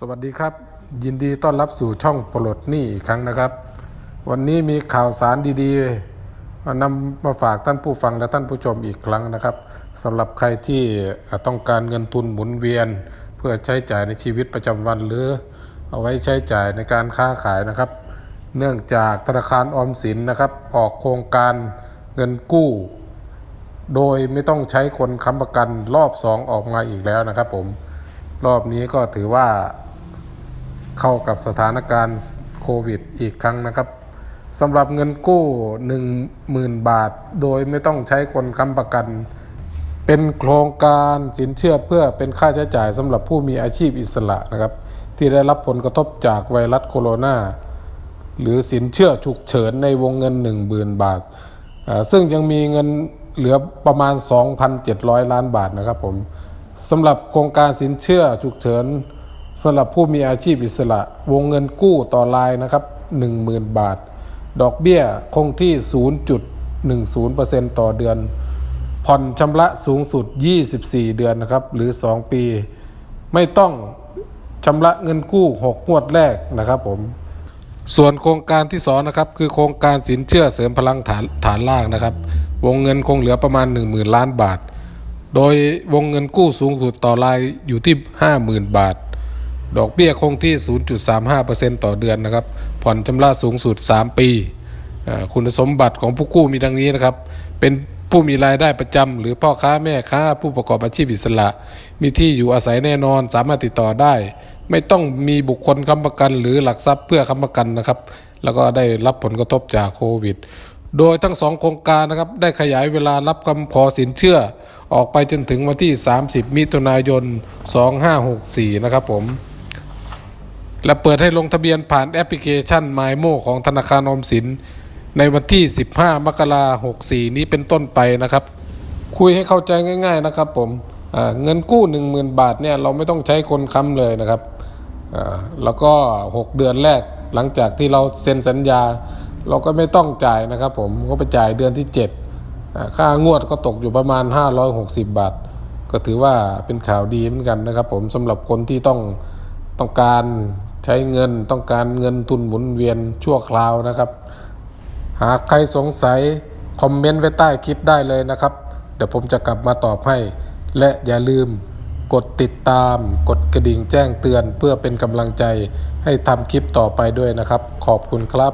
สวัสดีครับ ยินดีต้อนรับสู่ช่องปลดหนี้อีกครั้งนะครับ วันนี้มีข่าวสารดีๆนำมาฝากท่านผู้ฟังและท่านผู้ชมอีกครั้งนะครับสำหรับใครที่ต้องการเงินทุนหมุนเวียน เพื่อใช้จ่ายในชีวิตประจำวันหรือ เอาไว้ใช้จ่ายในการค้าขายนะครับ เนื่องจากธนาคารออมสินนะครับ ออกโครงการเงินกู้ โดยไม่ต้องใช้คนค้ำประกันรอบสองออกมาอีกแล้วนะครับผมรอบนี้ก็ถือว่า เข้ากับสถานการณ์โควิดอีกครั้งนะครับสำหรับเงินกู้ 10,000 บาท โดยไม่ต้องใช้คนค้ำประกัน เป็นโครงการสินเชื่อเพื่อเป็นค่าใช้จ่ายสำหรับผู้มีอาชีพอิสระนะครับ ที่ได้รับผลกระทบจากไวรัสโคโรนาหรือสินเชื่อฉุกเฉินในวงเงิน 1 0,000 บาทอ่าซึ่งยังมีเงินเหลือประมาณ 2,700 ล้านบาทนะครับผมสำหรับโครงการสินเชื่อฉุกเฉิน สำหรับผู้มีอาชีพอิสระ วงเงินกู้ต่อรายนะครับ 10,000 บาท ดอกเบี้ยคงที่ 0.10%ต่อเดือน ผ่อนชำระสูงสุด 24 เดือนนะครับ หรือ 2 ปี ไม่ต้องชำระเงินกู้ 6 งวดแรกนะครับผม ส่วนโครงการที่สองนะครับคือโครงการสินเชื่อเสริมพลังฐานฐานล่างนะครับ วงเงินคงเหลือประมาณ 10,000 ล้านบาท โดยวงเงินกู้สูงสุดต่อรายอยู่ที่ 50,000 บาท ดอกเบี้ยคงที่ 0.35%ต่อเดือนนะครับ ผ่อนชำระสูงสุด 3 ปี คุณสมบัติของผู้กู้มีดังนี้นะครับ เป็นผู้มีรายได้ประจำหรือพ่อค้าแม่ค้า ผู้ประกอบอาชีพอิสระ มีที่อยู่อาศัยแน่นอน สามารถติดต่อได้ ไม่ต้องมีบุคคลค้ำประกัน หรือหลักทรัพย์เพื่อค้ำประกันนะครับ แล้วก็ได้รับผลกระทบจากโควิด โดยทั้งสองโครงการนะครับได้ขยายเวลารับคำขอสินเชื่อ ออกไปจนถึงวันที่ 30 มิถุนายน 2564 นะครับผม และเปิดให้ลงทะเบียนผ่านแอปพลิเคชัน m y m o ของธนาคารออมสิน ในวันที่ 15 มกราคม64 นี้เป็นต้นไปนะครับ คุยให้เข้าใจง่าย ๆนะครับผมเงินกู้ 10,000 บาทเนี่ยเราไม่ต้องใช้คนค้ำเลยนะครับแล้วก็ 6 เดือนแรกหลังจากที่เราเซ็นสัญญา เราก็ไม่ต้องจ่ายนะครับผมก็ไปจ่ายเดือนที่ 7 ค่างวดก็ตกอยู่ประมาณ 560 บาท ก็ถือว่าเป็นข่าวดีเหมือนกันนะครับผมสำหรับคนที่ต้องต้องการ ช้เงินต้องการเงินทุนหมุนเวียนชั่วคราวนะครับ หากใครสงสัย คอมเมนต์ไว้ใต้คลิปได้เลยนะครับ เดี๋ยวผมจะกลับมาตอบให้ และอย่าลืมกดติดตาม กดกระดิ่งแจ้งเตือนเพื่อเป็นกำลังใจให้ทำคลิปต่อไปด้วยนะครับ ขอบคุณครับ